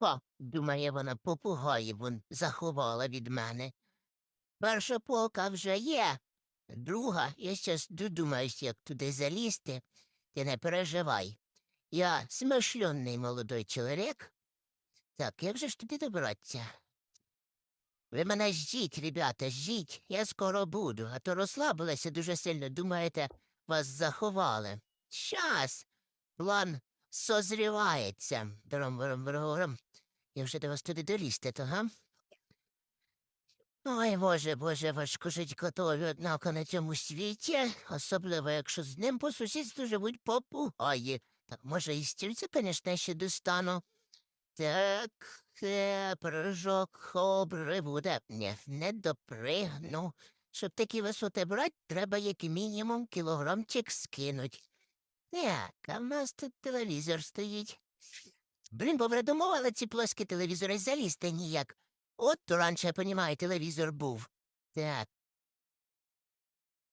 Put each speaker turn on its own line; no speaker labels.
О, думає вона, попугаї вон заховала від мене. Перша полка вже є. Друга, я щас додумаюсь, як туди залізти. Ти не переживай. Я смишльонний молодой чоловік. Так, як же ж туди добратися? Ви мене ждіть, ребята, ждіть, я скоро буду, а то розслабилися дуже сильно, думаєте, вас заховали. Щас, план созрівається. Дром-бром-бром. Я вже до вас туди долізти, то га? Ой, боже, боже, важко жить котові, однако на цьому світі, особливо, якщо з ним по сусідству живуть попугаї. Так, може, і стільця, звісно, ще достану. Так, е, прыжок обри буде. Ні, не допригну. Щоб такі висоти брати, треба як мінімум кілограмчик скинуть. Так, а в нас тут телевізор стоїть. Блін, бо придумували ці плоскі телевізори залізти ніяк. От то раніше, я понімаю, телевізор був. Так,